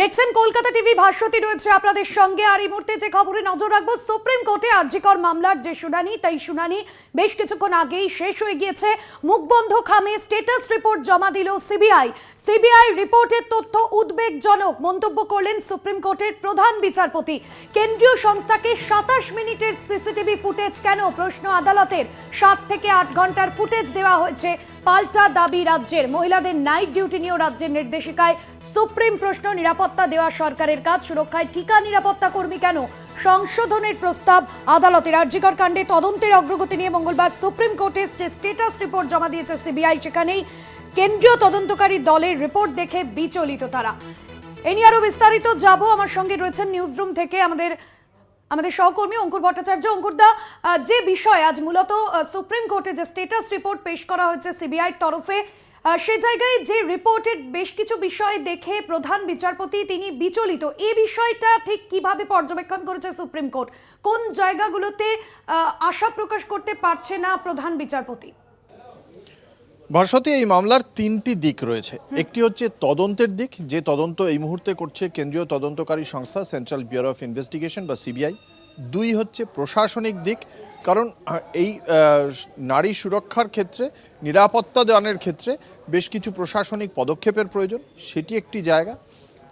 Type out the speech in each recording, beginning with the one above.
দেখছেন কলকাতা টিভি, ভাস্বতী রয়েছে আপনাদের সঙ্গে। আর এই মুহূর্তে যে খবরে নজর রাখব, সুপ্রিম কোর্টে আরজিকর মামলার যে শুনানি, তাই শুনানি বেশ কিছুক্ষণ আগেই শেষ হয়ে গিয়েছে। মুখবন্ধ খামে স্টেটাস রিপোর্ট জমা দিল সিবিআই সিবিআই রিপোর্টের তথ্য উদ্বেগজনক মন্তব্য করলেন সুপ্রিম কোর্টের প্রধান বিচারপতি। কেন্দ্রীয় সংস্থাকে সাতাশ মিনিটের সিসিটিভি ফুটেজ কেন? প্রশ্ন আদালতের। সাত থেকে আট ঘণ্টার ফুটেজ দেওয়া হয়েছে পাল্টা দাবি রাজ্যের। মহিলাদের নাইট ডিউটি নিয়েও রাজ্যের নির্দেশিকায় সুপ্রিম প্রশ্ন নিরাপত্তা দেওয়া সরকারের কাজ। সুরক্ষায় ঠিকা নিরাপত্তা কর্মী কেন? সংশোধনের প্রস্তাব আদালতের। আর্জিকর কাণ্ডে তদন্তের অগ্রগতি নিয়ে মঙ্গলবার সুপ্রিম কোর্টে যে স্টেটাস রিপোর্ট জমা দিয়েছে সিবিআই, সেখানেই কেন্দ্রীয় তদন্তকারী দলের রিপোর্ট দেখে বিচলিত তারা। এ নিয়ে আরও বিস্তারিত যাব। আমার সঙ্গে রয়েছেন নিউজরুম থেকে আমাদের আমাদের সহকর্মী অঙ্কুর ভট্টাচার্য। অঙ্কুরদা যে বিষয় আজ মূলত সুপ্রিম কোর্টে যে স্টেটাস রিপোর্ট পেশ করা হয়েছে সিবিআইর তরফে সে জায়গায় যে রিপোর্টের বেশ কিছু বিষয় দেখে প্রধান বিচারপতি তিনি বিচলিত। এই বিষয়টা ঠিক কীভাবে পর্যবেক্ষণ করেছে সুপ্রিম কোর্ট? কোন জায়গাগুলোতে আশা প্রকাশ করতে পারছে না প্রধান বিচারপতি? ভারসতী এই মামলার তিনটি দিক রয়েছে। একটি হচ্ছে তদন্তের দিক যে তদন্ত এই মুহূর্তে করছে কেন্দ্রীয় তদন্তকারী সংস্থা সেন্ট্রাল ব্যুরো অফ ইনভেস্টিগেশন বা সিবিআই দুই হচ্ছে প্রশাসনিক দিক কারণ এই নারী সুরক্ষার ক্ষেত্রে নিরাপত্তা দানের ক্ষেত্রে বেশ কিছু প্রশাসনিক পদক্ষেপের প্রয়োজন সেটি একটি জায়গা।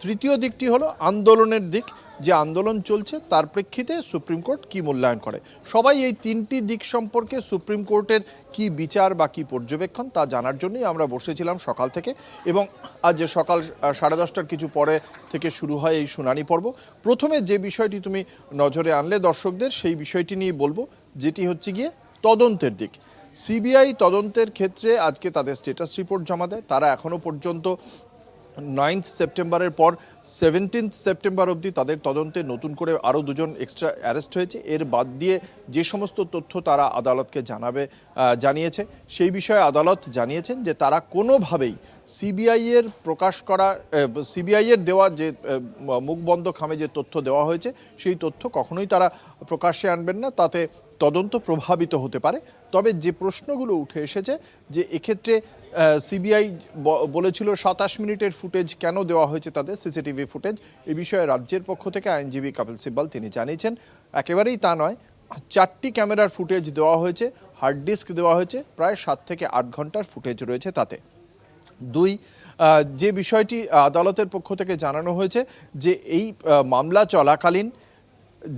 তৃতীয় দিকটি হলো আন্দোলনের দিক যে আন্দোলন চলছে, তার প্রেক্ষিতে সুপ্রিম কোর্ট কি মূল্যায়ন করে? সবাই এই তিনটি দিক সম্পর্কে সুপ্রিম কোর্টের কি বিচার বা কি পর্যবেক্ষণ তা জানার জন্যই আমরা বসেছিলাম সকাল থেকে। এবং আজ সকাল সাড়ে দশটার কিছু পরে থেকে শুরু হয় এই শুনানি পর্ব। প্রথমে যে বিষয়টি তুমি নজরে আনলে দর্শকদের, সেই বিষয়টি নিয়ে বলব, যেটি হচ্ছে গিয়ে তদন্তের দিক। সিবিআই তদন্তের ক্ষেত্রে আজকে তাদের স্টেটাস রিপোর্ট জমা দেয়। তারা এখনও পর্যন্ত নাইন্থ সেপ্টেম্বরের পর সেভেন্টিন্থ সেপ্টেম্বর অবধি তাদের তদন্তে নতুন করে আরও দুজন এক্সট্রা অ্যারেস্ট হয়েছে। এর বাদ দিয়ে যে সমস্ত তথ্য তারা আদালতকে জানাবে জানিয়েছে, সেই বিষয়ে আদালত জানিয়েছেন যে তারা কোনোভাবেই সিবিআইয়ের প্রকাশ করা সিবিআইয়ের দেওয়া যে মুখবন্ধ খামে যে তথ্য দেওয়া হয়েছে, সেই তথ্য কখনোই তারা প্রকাশ্যে আনবেন না। তাতে তদন্ত প্রভাবিত হতে পারে। তবে যে প্রশ্নগুলো উঠে এসেছে যে এক্ষেত্রে সিবিআই বলেছিল সাতাশ মিনিটের ফুটেজ কেন দেওয়া হয়েছে তাদের সিসিটিভি ফুটেজ, এ বিষয়ে রাজ্যের পক্ষ থেকে আইনজীবী কপিল সিব্বল তিনি জানিয়েছেন, একেবারেই তা নয়, চারটি ক্যামেরার ফুটেজ দেওয়া হয়েছে, হার্ড ডিস্ক দেওয়া হয়েছে, প্রায় সাত থেকে আট ঘণ্টার ফুটেজ রয়েছে তাতে। দুই যে বিষয়টি আদালতের পক্ষ থেকে জানানো হয়েছে যে এই মামলা চলাকালীন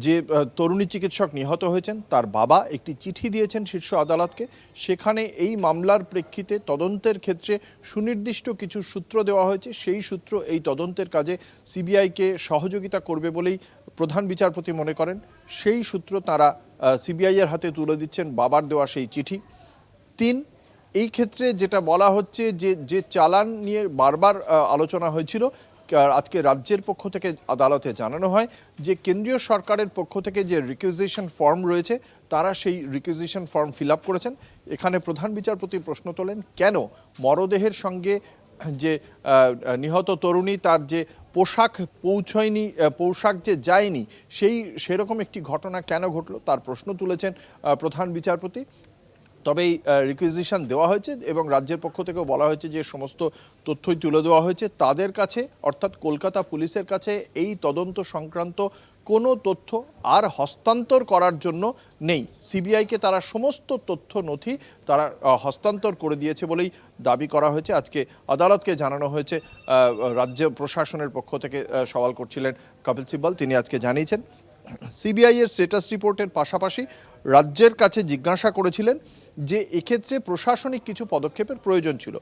যে তরুণী চিকিৎসক নিহত হয়েছেন, তার বাবা একটি চিঠি দিয়েছেন শীর্ষ আদালতকে। সেখানে এই মামলার প্রেক্ষিতে তদন্তের ক্ষেত্রে সুনির্দিষ্ট কিছু সূত্র দেওয়া হয়েছে। সেই সূত্র এই তদন্তের কাজে সিবিআইকে সহযোগিতা করবে বলেই প্রধান বিচারপতি মনে করেন। সেই সূত্র তারা সিবিআইয়ের হাতে তুলে দিচ্ছেন বাবার দেওয়া সেই চিঠি। তিন, এই ক্ষেত্রে যেটা বলা হচ্ছে যে যে চালান নিয়ে বারবার আলোচনা হয়েছিল আজকে রাজ্যের পক্ষ থেকে আদালতে জানানো হয় যে কেন্দ্রীয় সরকারের পক্ষ থেকে যে রিকুইজিশন ফর্ম রয়েছে, তারা সেই রিকুইজিশন ফর্ম ফিল করেছেন। এখানে প্রধান বিচারপতি প্রশ্ন তোলেন, কেন মরদেহের সঙ্গে যে নিহত তরুণী তার যে পোশাক পৌঁছয়নি পোশাক যে যায়নি, সেই সেরকম একটি ঘটনা কেন ঘটলো? তার প্রশ্ন তুলেছেন প্রধান বিচারপতি। তবে এই রিকুইজিশন দেওয়া হয়েছে এবং রাজ্যের পক্ষ থেকেও বলা হয়েছে যে সমস্ত তথ্যই তুলে দেওয়া হয়েছে। তাদের কাছে, অর্থাৎ কলকাতা পুলিশের কাছে এই তদন্ত সংক্রান্ত কোনো তথ্য আর হস্তান্তর করার জন্য নেই। সিবিআইকে তারা সমস্ত তথ্য নথি তারা হস্তান্তর করে দিয়েছে বলেই দাবি করা হয়েছে। আজকে আদালতকে জানানো হয়েছে রাজ্য প্রশাসনের পক্ষ থেকে সওয়াল করছিলেন কপিল সিব্বল। তিনি আজকে জানিয়েছেন সিবিআই এর স্টেটাস রিপোর্টের পাশাপাশি রাজ্যের কাছে জিজ্ঞাসা করেছিলেন যে এক্ষেত্রে প্রশাসনিক কিছু পদক্ষেপের প্রয়োজন ছিল।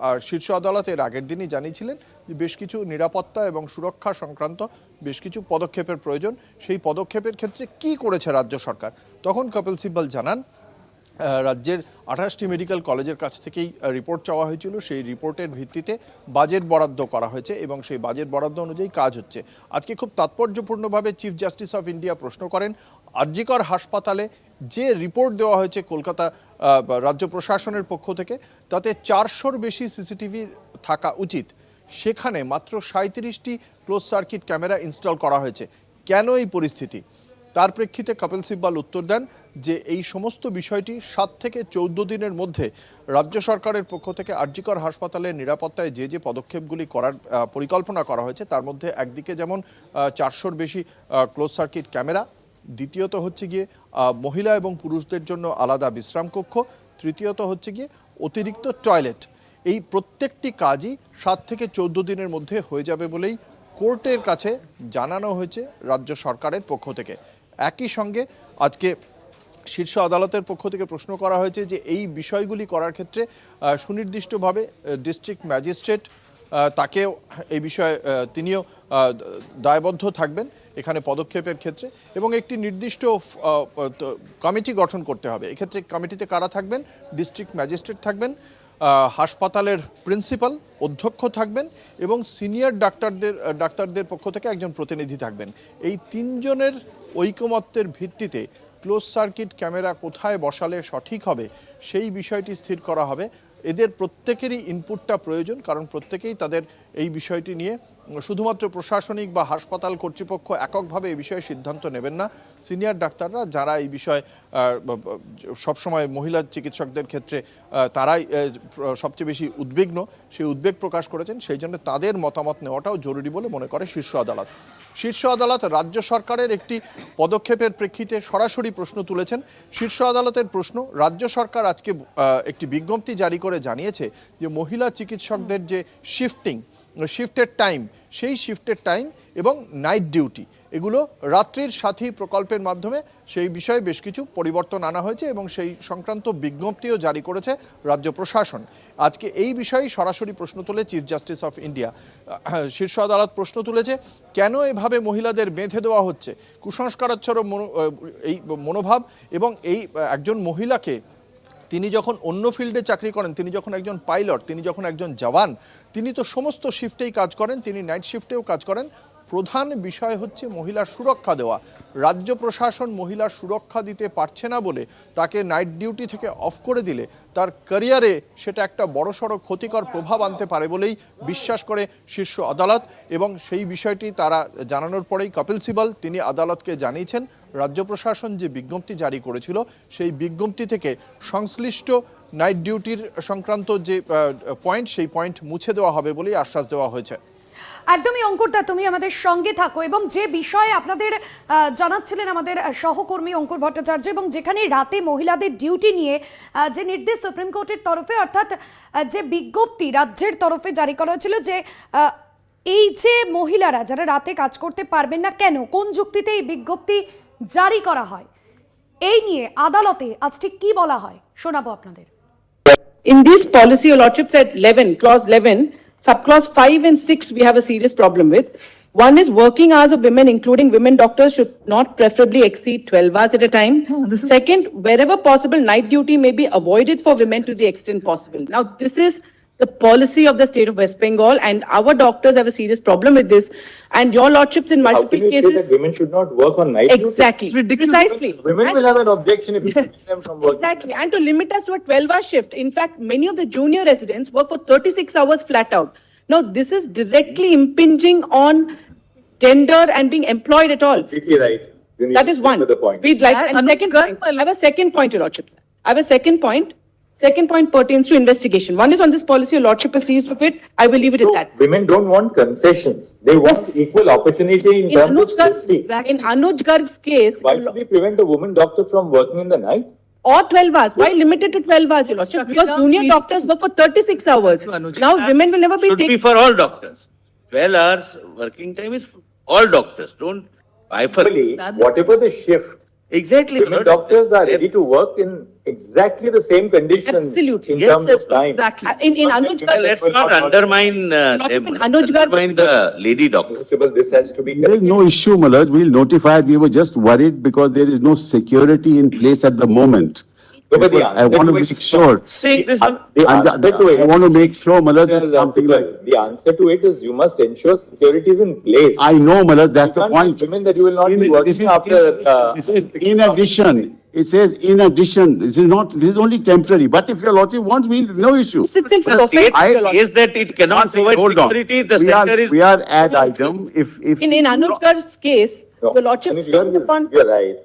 আর শীর্ষ আদালতের আগের দিনই জানিয়েছিলেন যে বেশ কিছু নিরাপত্তা এবং সুরক্ষা সংক্রান্ত বেশ কিছু পদক্ষেপের প্রয়োজন। সেই পদক্ষেপের ক্ষেত্রে কি করেছে রাজ্য সরকার? তখন কপিল সিব্বল জানান রাজ্যের আঠাশটি মেডিকেল কলেজের কাছ থেকেই রিপোর্ট চাওয়া হয়েছিল। সেই রিপোর্টের ভিত্তিতে বাজেট বরাদ্দ করা হয়েছে এবং সেই বাজেট বরাদ্দ অনুযায়ী কাজ হচ্ছে। আজকে খুব তাৎপর্যপূর্ণভাবে চিফ জাস্টিস অফ ইন্ডিয়া প্রশ্ন করেন, আরজিকর হাসপাতালে যে রিপোর্ট দেওয়া হয়েছে কলকাতা রাজ্য প্রশাসনের পক্ষ থেকে, তাতে চারশোর বেশি সিসিটিভি থাকা উচিত। সেখানে মাত্র সাঁত্রিশটি ক্লোজ সার্কিট ক্যামেরা ইনস্টল করা হয়েছে। কেন এই পরিস্থিতি? তার প্রেক্ষিতে কপিল সিব্বাল উত্তর দেন যে এই সমস্ত বিষয়টি সাত থেকে চৌদ্দ দিনের মধ্যে রাজ্য সরকারের পক্ষ থেকে আরজিকর হাসপাতালের নিরাপত্তায় যে যে পদক্ষেপগুলি করার পরিকল্পনা করা হয়েছে, তার মধ্যে একদিকে যেমন চারশোর বেশি ক্লোজ সার্কিট ক্যামেরা দ্বিতীয়ত হচ্ছে গিয়ে মহিলা এবং পুরুষদের জন্য আলাদা বিশ্রাম কক্ষ, তৃতীয়ত হচ্ছে গিয়ে অতিরিক্ত টয়লেট এই প্রত্যেকটি কাজই সাত থেকে চৌদ্দ দিনের মধ্যে হয়ে যাবে বলেই কোর্টের কাছে জানানো হয়েছে রাজ্য সরকারের পক্ষ থেকে। একই সঙ্গে আজকে শীর্ষ আদালতের পক্ষ থেকে প্রশ্ন করা হয়েছে যে এই বিষয়গুলি করার ক্ষেত্রে সুনির্দিষ্টভাবে ডিস্ট্রিক্ট ম্যাজিস্ট্রেট তাকেও এই বিষয়ে তিনিও দায়বদ্ধ থাকবেন এখানে পদক্ষেপের ক্ষেত্রে এবং একটি নির্দিষ্ট কমিটি গঠন করতে হবে। এক্ষেত্রে কমিটিতে কারা থাকবেন? ডিস্ট্রিক্ট ম্যাজিস্ট্রেট থাকবেন হাসপাতালের প্রিন্সিপাল অধ্যক্ষ থাকবেন এবং সিনিয়র ডাক্তারদের ডাক্তারদের পক্ষ থেকে একজন প্রতিনিধি থাকবেন। এই তিনজনের ঐকমত্যের ভিত্তিতে ক্লোজ সার্কিট ক্যামেরা কোথায় বসালে সঠিক হবে সেই বিষয়টি স্থির করা হবে। এদের প্রত্যেকেরই ইনপুটটা প্রয়োজন, কারণ প্রত্যেকেই তাদের এই বিষয়টি নিয়ে শুধুমাত্র প্রশাসনিক বা হাসপাতাল কর্তৃপক্ষ এককভাবে এই বিষয়ে সিদ্ধান্ত নেবেন না। সিনিয়র ডাক্তাররা যারা এই বিষয়ে সবসময় মহিলা চিকিৎসকদের ক্ষেত্রে তারাই সবচেয়ে বেশি উদ্বিগ্ন, সেই উদ্বেগ প্রকাশ করেছেন, সেই জন্য তাদের মতামত নেওয়াটাও জরুরি বলে মনে করে শীর্ষ আদালত। শীর্ষ আদালত রাজ্য সরকারের একটি পদক্ষেপের প্রেক্ষিতে সরাসরি প্রশ্ন তুলেছেন। শীর্ষ আদালতের প্রশ্ন, রাজ্য সরকার আজকে একটি বিজ্ঞপ্তি জারি করে জানিয়েছে যে মহিলা চিকিৎসকদের যে শিফটিং শিফটের টাইম সেই শিফটের টাইম এবং নাইট ডিউটি এগুলো রাত্রির সাথী প্রকল্পের মাধ্যমে সেই বিষয়ে বেশ কিছু পরিবর্তন আনা হয়েছে এবং সেই সংক্রান্ত বিজ্ঞপ্তিও জারি করেছে রাজ্য প্রশাসন। আজকে এই বিষয়ে সরাসরি প্রশ্ন তোলে চিফ জাস্টিস অফ ইন্ডিয়া শীর্ষ আদালত প্রশ্ন তুলেছে, কেন এভাবে মহিলাদের বেঁধে দেওয়া হচ্ছে? কুসংস্কারাচ্ছর এই মনোভাব এবং এই একজন মহিলাকে তিনি যখন অন্য ফিল্ডে চাকরি করেন, তিনি যখন একজন পাইলট, তিনি যখন একজন জওয়ান, তিনি তো সমস্ত শিফটেই কাজ করেন, তিনি নাইট শিফটেও কাজ করেন। প্রধান বিষয় হচ্ছে মহিলার সুরক্ষা দেওয়া। রাজ্য প্রশাসন মহিলার সুরক্ষা দিতে পারছে না বলে তাকে নাইট ডিউটি থেকে অফ করে দিলে তার ক্যারিয়ারে সেটা একটা বড়সড় ক্ষতিকর প্রভাব আনতে পারে বলেই বিশ্বাস করে শীর্ষ আদালত এবং সেই বিষয়টি তারা জানানোর পরেই কপিল সিবাল, তিনি আদালতকে জানিয়েছেন, রাজ্য প্রশাসন যে বিজ্ঞপ্তি জারি করেছিল সেই বিজ্ঞপ্তি থেকে সংশ্লিষ্ট নাইট ডিউটির সংক্রান্ত যে পয়েন্ট সেই পয়েন্ট মুছে দেওয়া হবে বলেই আশ্বাস দেওয়া হয়েছে। একদমই অঙ্কুরদা তুমি আমাদের সঙ্গে থাকো এবং যে বিষয়ে আপনাদের জানাচ্ছিলেন আমাদের সহকর্মী অঙ্কুর ভট্টাচার্য এবং যেখানে রাতে মহিলাদের ডিউটি নিয়ে যে নির্দেশ সুপ্রিম কোর্টের তরফে অর্থাৎ যে বিজ্ঞপ্তি রাজ্যের তরফে জারি করা হয়েছিল যে এই যে মহিলারা যারা রাতে কাজ করতে পারবেন না কেন কোন যুক্তিতে এই বিজ্ঞপ্তি জারি করা হয়? এই নিয়ে আদালতে আজ ঠিক কি বলা হয়? শোনাবো আপনাদের। In this policy, your lordship said 11, clause 11, subclause 5 and 6, we have a serious problem with. One is working hours of women, including women doctors, should not preferably exceed 12 hours at a time. Second, wherever possible, night duty may be avoided for women to the extent possible. Now, this is the policy of the state of West Bengal, and our doctors have a serious problem with this. And your lordships in How can multiple you say that cases. women should not work on night duty? Exactly, precisely. Women And- will have an objection if you Yes. keep them from working. Exactly, and to limit us to a twelve hour shift. In fact, many of the junior residents work for thirty-six hours flat out. Now, this is directly impinging on gender and being employed at all. Completely right. You need That to is stick one. to the point. We'd like, and Anuj second point, Garg- I have a second point, your lordship. sir. I have a second point. Second point pertains to investigation. One is on this policy, your lordship is seized of it. I will leave it at that. Women don't want concessions. They want Yes. equal opportunity in In terms of Anuj Garg's, safety. in Anuj Garg's case, Why should we prevent a woman doctor from working in the night? or twelve hours. Why limited to twelve hours, your lordship? Because down, junior please. doctors work for thirty-six hours. Anuj. Now, women will never be Should be taken. for all doctors. Twelve hours working time is for all doctors, don't bifurcate. Equally, whatever the shift, Exactly. women Lord. doctors are ready to work in exactly the same conditions. Absolutely. In Yes, terms yes, of time. Exactly. Uh, In, in Anuj Garg, Let's not undermine uh, Not them, Anuj Garg- undermine the lady doctors. This has to be There is no issue, Malaj. We'll notify. We were just worried because there is no security in place at the moment. No, but I want to to make sure. Saying this, The And answer to it. I want to make sure, Malad, that uh, something like, The answer to it is you must ensure security is in place. I know, Malad, that's You the point. tell women that you will not In- be this working is- after, uh, It says, in addition, it says, in addition, this is not, this is only temporary, but if your lordship wants me, no issue. Sits in the perfect. state I- says that it cannot One second, provide hold on. security, the We are- center is. We are at item, if, if. In, in Anujkar's case, No, your lordship and if frowned you're- upon You're right.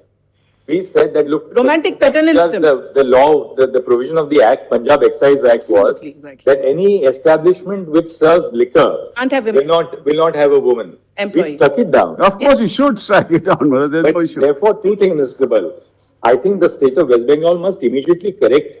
We said that, look. Romantic just paternalism. The, the law, the, the provision of the act, Punjab Excise Act was exactly. that any establishment which serves liquor Can't have will women. not, will not have a woman. Employee. We stuck it down. Of course, you should strike it down, Malad, there's no But issue. therefore, two things, Mr. Bal. I think the state of West Bengal must immediately correct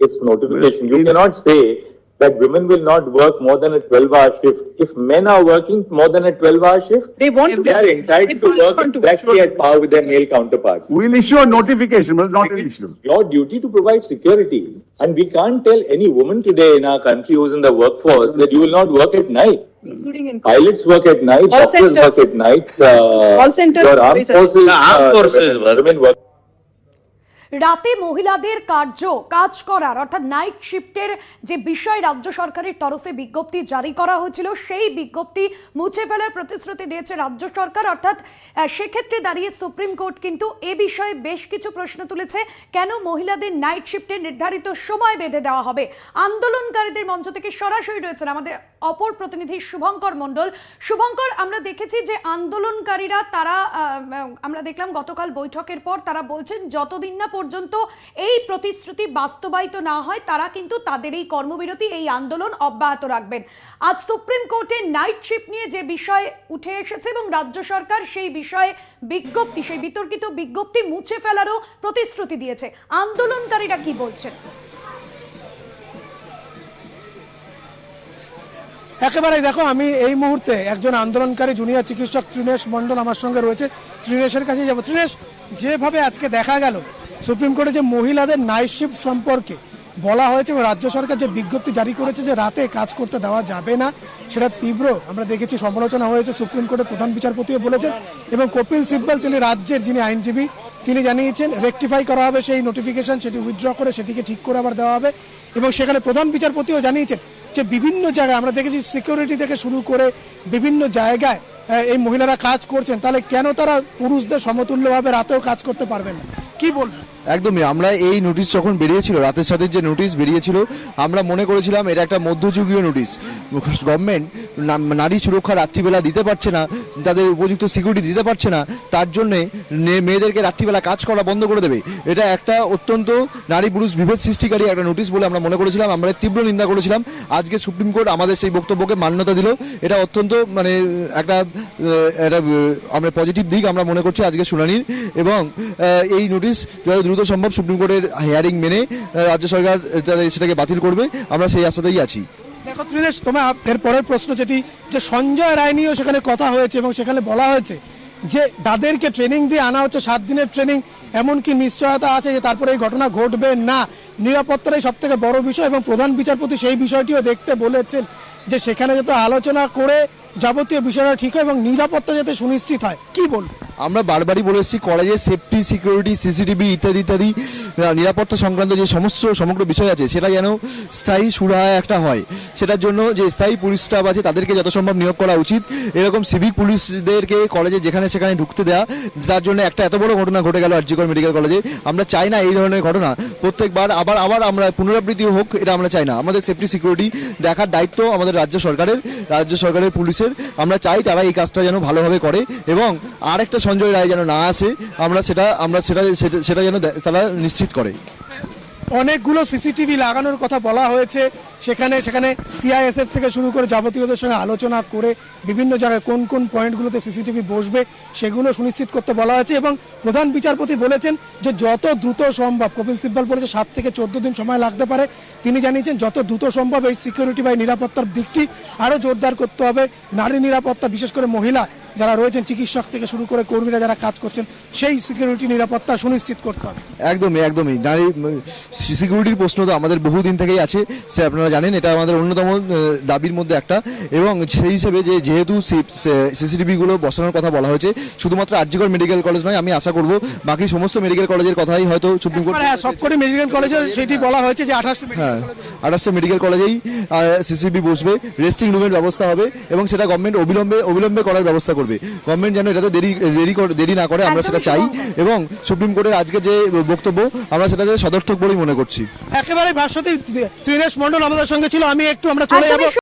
its notification. You cannot say that women will not work more than a twelve-hour shift. If men are working more than a twelve-hour shift, They want to- They are entitled to want work to. exactly at par with their male counterparts. We'll issue a notification, but not an issue. Your duty to provide security. And we can't tell any woman today in our country who's in the workforce that you will not work at night. including in. Pilots work at night, Call doctors work at night, uh, Call center your armed forces. The armed uh, forces women- work. Women work. রাতে মহিলাদের কার্য, কাজ করার, অর্থাৎ night শিফটের যে বিষয় রাজ্য সরকারের তরফে বিজ্ঞপ্তি জারি করা হয়েছিল, সেই বিজ্ঞপ্তি মুছে ফেলার প্রতিশ্রুতি দিয়েছে রাজ্য সরকার। অর্থাৎ সেক্ষেত্রে দাঁড়িয়ে সুপ্রিম কোর্ট কিন্তু এ বিষয়ে বেশ কিছু প্রশ্ন তুলেছে, কেন মহিলাদের নাইট শিফটের নির্ধারিত সময় বেঁধে দেওয়া হবে? আন্দোলনকারীদের মঞ্চ থেকে সরাসরি রয়েছেন আমাদের অপর প্রতিনিধি শুভঙ্কর মণ্ডল। শুভঙ্কর, আমরা দেখেছি যে আন্দোলনকারীরা তারা আমরা দেখলাম গতকাল বৈঠকের পর তারা বলছেন, যতদিন না পর্যন্ত এই প্রতিশ্রুতি বাস্তবায়িত না হয়, তারা কিন্তু তাদের এই কর্মবিরতি, এই আন্দোলন অব্যাহত রাখবেন। আজ সুপ্রিম কোর্টে নাইট শিফট নিয়ে যে বিষয় উঠে এসেছে এবং রাজ্য সরকার সেই বিষয়ে বিজ্ঞপ্তি, সেই বিতর্কিত বিজ্ঞপ্তি মুছে ফেলারও প্রতিশ্রুতি দিয়েছে। আন্দোলনকারীরা কি বলছেন? একেবারে দেখো, আমি এই মুহূর্তে একজন আন্দোলনকারী জুনিয়র চিকিৎসক ত্রিনেশ মণ্ডল আমার সঙ্গে রয়েছে। ত্রিনেশের কাছে যাব। ত্রিনেশ, যেভাবে আজকে দেখা গেল, সুপ্রিম কোর্টে যে মহিলাদের নাইট শিফট সম্পর্কে বলা হয়েছে এবং রাজ্য সরকার যে বিজ্ঞপ্তি জারি করেছে যে রাতে কাজ করতে দেওয়া যাবে না, সেটা তীব্র আমরা দেখেছি, সমালোচনা হয়েছে। সুপ্রিম কোর্টের প্রধান বিচারপতিও বলেছেন এবং কপিল সিব্বল, তিনি রাজ্যের যিনি আইনজীবী, তিনি জানিয়েছেন রেকটিফাই করা হবে সেই নোটিফিকেশন সেটি উইথড্র করে সেটিকে ঠিক করে আবার দেওয়া হবে। এবং সেখানে প্রধান বিচারপতিও জানিয়েছেন যে বিভিন্ন জায়গায়, আমরা দেখেছি সিকিউরিটি থেকে শুরু করে বিভিন্ন জায়গায় এই মহিলারা কাজ করছেন, তাহলে কেন তারা পুরুষদের সমতুল্যভাবে রাতেও কাজ করতে পারবেন না? কি বলবেন? একদমই, আমরা এই নোটিশ যখন বেরিয়েছিল, রাতের সাথে যে নোটিশ বেরিয়েছিল, আমরা মনে করেছিলাম এটা একটা মধ্যযুগীয় নোটিশ গভর্নমেন্ট নারী সুরক্ষা রাত্রিবেলা দিতে পারছে না, তাদের উপযুক্ত সিকিউরিটি দিতে পারছে না, তার জন্যে মেয়েদেরকে রাত্রিবেলা কাজ করা বন্ধ করে দেবে। এটা একটা অত্যন্ত নারী পুরুষ বিভেদ সৃষ্টিকারী একটা নোটিশ বলে আমরা মনে করেছিলাম, আমরা তীব্র নিন্দা করেছিলাম। আজকে সুপ্রিম কোর্ট আমাদের সেই বক্তব্যকে মান্যতা দিল। এটা অত্যন্ত মানে একটা একটা আমরা পজিটিভ দিক আমরা মনে করছি আজকে শুনানির। এবং এই নোটিশ যত দ্রুত সম্ভব সুপ্রিম কোর্টের হিয়ারিং মেনে রাজ্য সরকার সেটাকে বাতিল করবে। আমরা সেই আশাতেই আছি। দেখো, ত্রিনেশ, তোমার এর পরের প্রশ্ন যেটি, যে সঞ্জয় রায় নিয়েও সেখানে কথা হয়েছে এবং সেখানে বলা হয়েছে যে তাদেরকে ট্রেনিং দিয়ে আনা হচ্ছে, সাত দিনের ট্রেনিং এমনকি নিশ্চয়তা আছে যে তারপরে এই ঘটনা ঘটবে না। নিরাপত্তাটাই সব থেকে বড় বিষয় এবং প্রধান বিচারপতি সেই বিষয়টিও দেখতে বলেছেন যে সেখানে যাতে আলোচনা করে যাবতীয় বিষয়টা ঠিক হয় এবং নিরাপত্তা যাতে সুনিশ্চিত হয়। কি বলব? আমরা বারবারই বলে এসেছি কলেজে সেফটি সিকিউরিটি সিসিটিভি ইত্যাদি ইত্যাদি নিরাপত্তা সংক্রান্ত যে সমস্ত, সমগ্র বিষয় আছে, সেটা যেন স্থায়ী সুরাহা একটা হয়। সেটার জন্য যে স্থায়ী পুলিশ স্টাফ আছে, তাদেরকে যত সম্ভব নিয়োগ করা উচিত। এরকম সিভিক পুলিশদেরকে কলেজে যেখানে সেখানে ঢুকতে দেওয়া তার জন্য একটা এত বড় ঘটনা ঘটে গেল আরজিকর মেডিকেল কলেজে আমরা চাই না এই ধরনের ঘটনা। প্রত্যেকবার আবার আবার আমরা পুনরাবৃত্তি হোক, এটা আমরা চাই না। আমাদের সেফটি সিকিউরিটি দেখার দায়িত্ব আমাদের রাজ্য সরকারের রাজ্য সরকারের পুলিশের। আমরা চাই তারা এই কাজটা যেন ভালোভাবে করে এবং আর একটা সঞ্জয় রায় যেন না আসে, আমরা সেটা আমরা সেটা, সেটা- যেন তারা নিশ্চিত করে। অনেকগুলো সিসিটিভি লাগানোর কথা বলা হয়েছে। সেখানে সেখানে সিআইএসএফ থেকে শুরু করে যাবতীয়দের সঙ্গে আলোচনা করে বিভিন্ন জায়গায় কোন কোন পয়েন্টগুলোতে সিসিটিভি বসবে সেগুলো সুনিশ্চিত করতে বলা হয়েছে এবং প্রধান বিচারপতি বলেছেন যে যত দ্রুত সম্ভব, কপিল সিব্বল বলেছে সাত থেকে চোদ্দ দিন সময় লাগতে পারে। তিনি জানিয়েছেন যত দ্রুত সম্ভব এই সিকিউরিটি বা নিরাপত্তার দিকটি আরও জোরদার করতে হবে। নারী নিরাপত্তা, বিশেষ করে মহিলা যারা রয়েছেন চিকিৎসক থেকে শুরু করে কর্মীরা যারা কাজ করছেন সেই সিকিউরিটি নিরাপত্তা সুনিশ্চিত করতে হবে। একদমই একদমই। নারী সিকিউরিটির প্রশ্ন তো আমাদের বহুদিন থেকেই আছে সে আপনারা জানেন এটা আমাদের অন্যতম দাবির মধ্যে একটা। এবং সেই হিসেবে যে যেহেতু সিসিটিভি গুলো বসানোর কথা বলা হয়েছে শুধুমাত্র আরজিকর মেডিকেল কলেজ নয় আমি আশা করব বাকি সমস্ত মেডিকেল কলেজের কথাই হয়তো সুপ্রিম কোর্ট হ্যাঁ সবকটি মেডিকেল কলেজে সেটি বলা হয়েছে যে আঠাশটি হ্যাঁ আঠাশটা মেডিকেল কলেজেই সিসিবি বসবে রেস্টিং রুমের ব্যবস্থা হবে এবং সেটা গভর্নমেন্ট অবিলম্বে অবিলম্বে করার ব্যবস্থা করবে। গভর্নমেন্ট যেন এটাতে দেরি দেরি করে- দেরি না করে আমরা সেটা চাই এবং সুপ্রিম কোর্টের আজকে যে বক্তব্য আমরা সেটাকে সদর্থক বলেই মনে করছি। একেবারে ভাস্বতী ত্রিনেশ মন্ডল আমাদের সঙ্গে ছিল আমি একটু আমরা চলে যাব।